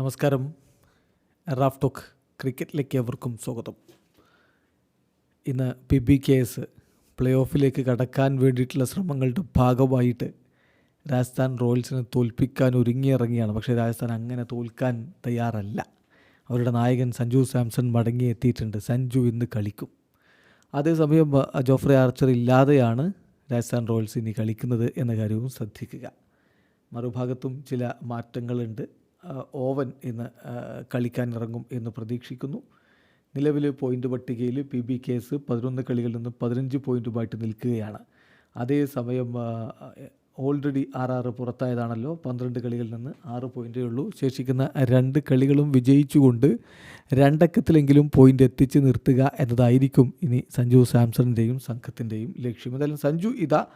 നമസ്കാരം. Raf talk ക്രിക്കറ്റിലേക്ക് എവർക്കും സ്വാഗതം. ഇന്ന് P B K S play ഓഫിലേക്ക് കടക്കാൻ വേണ്ടിയിട്ടുള്ള ശ്രമങ്ങളുടെ ഭാഗമായിട്ട് രാജസ്ഥാൻ റോയൽസിനെ തോൽപ്പിക്കാൻ ഒരുങ്ങിയിറങ്ങിയാണ്. പക്ഷേ രാജസ്ഥാൻ അങ്ങനെ തോൽക്കാൻ തയ്യാറല്ല. അവരുടെ നായകൻ സഞ്ജു സാംസൺ മടങ്ങിയെത്തിയിട്ടുണ്ട് സഞ്ജു ഇന്ന് കളിക്കും. അതേസമയം ജോഫ്രി ആർച്ചർ ഇല്ലാതെയാണ് രാജസ്ഥാൻ റോയൽസ് ഇനി കളിക്കുന്നത് എന്ന കാര്യവും ശ്രദ്ധിക്കുക. മറുഭാഗത്തും ചില മാറ്റങ്ങളുണ്ട്. ഓവൻ ഇന്ന് കളിക്കാനിറങ്ങും എന്ന് പ്രതീക്ഷിക്കുന്നു. നിലവിലെ പോയിന്റ് പട്ടികയിൽ പി ബി കേസ് പതിനൊന്ന് കളികളിൽ നിന്ന് പതിനഞ്ച് പോയിന്റുമായിട്ട് നിൽക്കുകയാണ്. അതേസമയം ഓൾറെഡി ആറ് ആറ് പുറത്തായതാണല്ലോ. പന്ത്രണ്ട് കളികളിൽ നിന്ന് ആറ് പോയിന്റേ ഉള്ളൂ. ശേഷിക്കുന്ന രണ്ട് കളികളും വിജയിച്ചുകൊണ്ട് രണ്ടക്കത്തിലെങ്കിലും പോയിന്റ് എത്തിച്ച് നിർത്തുക എന്നതായിരിക്കും ഇനി സഞ്ജു സാംസണിന്റെയും സംഘത്തിന്റെയും ലക്ഷ്യം. എന്തായാലും സഞ്ജു ഇതാ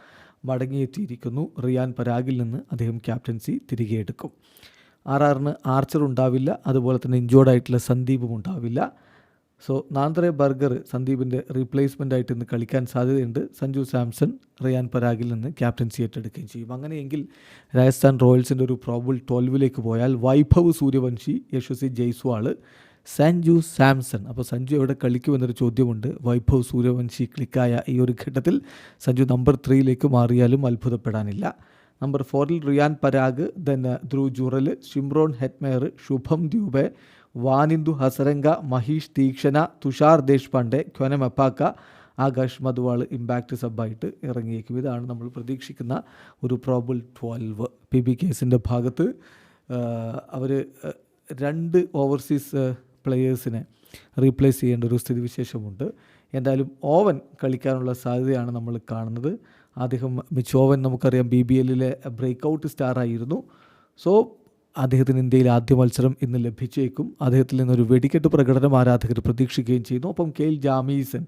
മടങ്ങിയെത്തിയിരിക്കുന്നു. റിയാൻ പരാഗിൽ നിന്ന് അദ്ദേഹം ക്യാപ്റ്റൻസി തിരികെ എടുക്കും ആർ ആറിന് ആർച്ചർ ഉണ്ടാവില്ല അതുപോലെ തന്നെ ഇഞ്ചോർഡ് ആയിട്ടുള്ള സന്ദീപും ഉണ്ടാവില്ല. സോ നാന്ദ്രെ ബർഗർ സന്ദീപിന്റെ റീപ്ലേസ്മെന്റ് ആയിട്ട് ഇന്ന് കളിക്കാൻ സാധ്യതയുണ്ട്. സഞ്ജു സാംസൺ റിയാൻ പരാഗിൽ നിന്ന് ക്യാപ്റ്റൻസി ഏറ്റെടുക്കുകയും ചെയ്യും. അങ്ങനെയെങ്കിൽ രാജസ്ഥാൻ റോയൽസിന്റെ ഒരു പ്രോബിൾ ട്വൽവിലേക്ക് പോയാൽ വൈഭവ് സൂര്യവംശി യശസ്വി ജയ്സ്വാൾ സഞ്ജു സാംസൺ. അപ്പോൾ സഞ്ജു എവിടെ കളിക്കുമെന്നൊരു ചോദ്യമുണ്ട്. വൈഭവ് സൂര്യവംശി ക്ലിക്കായ ഈ ഒരു ഘട്ടത്തിൽ സഞ്ജു നമ്പർ ത്രീയിലേക്ക് മാറിയാലും അത്ഭുതപ്പെടാനില്ല. നമ്പർ ഫോറിൽ Riyan Parag then Dhruv Jurel Shimron Hetmyer Shubham Dubey Wanindu Hasaranga Maheesh Theekshana Tushar Deshpande Kwena Maphaka Akash Madhwal impact സബായിട്ട് ഇറങ്ങിയേക്കും. ഇതാണ് നമ്മൾ പ്രതീക്ഷിക്കുന്ന ഒരു പ്രോബിൾ ട്വൽവ് പി ബി കേസിന്റെ ഭാഗത്ത്. അവർ രണ്ട് ഓവർസീസ് പ്ലെയേഴ്സിനെ റീപ്ലേസ് ചെയ്യേണ്ട ഒരു സ്ഥിതിവിശേഷമുണ്ട്. എന്തായാലും ഓവൻ കളിക്കാനുള്ള സാധ്യതയാണ് നമ്മൾ കാണുന്നത്. അദ്ദേഹം മിച്ചോവൻ നമുക്കറിയാം ബി ബി എല്ലിലെ ബ്രേക്ക് ഔട്ട് സ്റ്റാർ ആയിരുന്നു. സോ അദ്ദേഹത്തിന് ഇന്ത്യയിൽ ആദ്യ മത്സരം ഇന്ന് ലഭിച്ചേക്കും. അദ്ദേഹത്തിൽ നിന്നൊരു വെടിക്കെട്ട് പ്രകടനം ആരാധകർ പ്രതീക്ഷിക്കുകയും ചെയ്യുന്നു. ഒപ്പം കെയിൽ ജാമീസൻ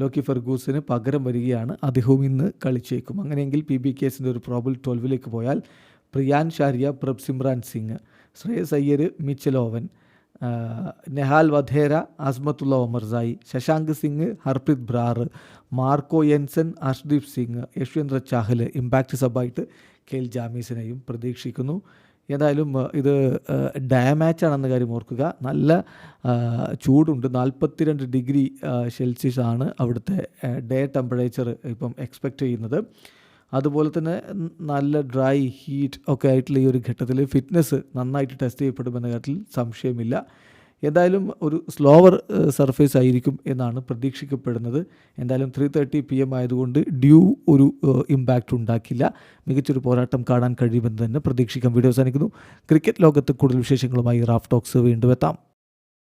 ലോക്കി ഫെർഗൂസിന് പകരം വരികയാണ്. അദ്ദേഹവും ഇന്ന് കളിച്ചേക്കും. അങ്ങനെയെങ്കിൽ പി ബി കേസിന്റെ ഒരു പ്രോബിൾ ട്വൽവിലേക്ക് പോയാൽ Priyansh Arya Prabhsimran Singh Shreyas Iyer Mitchell Owen Nehal Wadhera Azmatullah Omarzai Shashank Singh Harpreet Brar Marco Jansen Arshdeep Singh Yuzvendra Chahal impact സബായിട്ട് Kyle ജാമീസിനെയും പ്രതീക്ഷിക്കുന്നു. ഏതായാലും ഇത് ഡാമാച്ചാണെന്ന കാര്യം ഓർക്കുക. നല്ല ചൂടുണ്ട്. നാൽപ്പത്തിരണ്ട് ഡിഗ്രി സെൽഷ്യസ് ആണ് അവിടുത്തെ ഡേ ടെമ്പറേച്ചർ ഇപ്പം എക്സ്പെക്റ്റ് ചെയ്യുന്നത്. അതുപോലെ തന്നെ നല്ല ഡ്രൈ ഹീറ്റ് ഒക്കെ ആയിട്ടുള്ള ഈ ഒരു ഘട്ടത്തിൽ ഫിറ്റ്നസ് നന്നായിട്ട് ടെസ്റ്റ് ചെയ്യപ്പെടുമെന്ന കാര്യത്തിൽ സംശയമില്ല. എന്തായാലും ഒരു സ്ലോവർ സർഫേസ് ആയിരിക്കും എന്നാണ് പ്രതീക്ഷിക്കപ്പെടുന്നത്. എന്തായാലും ത്രീ തേർട്ടി പി എം ആയതുകൊണ്ട് ഡ്യൂ ഒരു ഇമ്പാക്റ്റ് ഉണ്ടാക്കില്ല. മികച്ചൊരു പോരാട്ടം കാണാൻ കഴിയുമെന്ന് തന്നെ പ്രതീക്ഷിക്കാം. വീഡിയോ അവസാനിക്കുന്നു. ക്രിക്കറ്റ് ലോകത്ത് കൂടുതൽ വിശേഷങ്ങളുമായി റാഫ് ടോക്സ് വീണ്ടും എത്താം.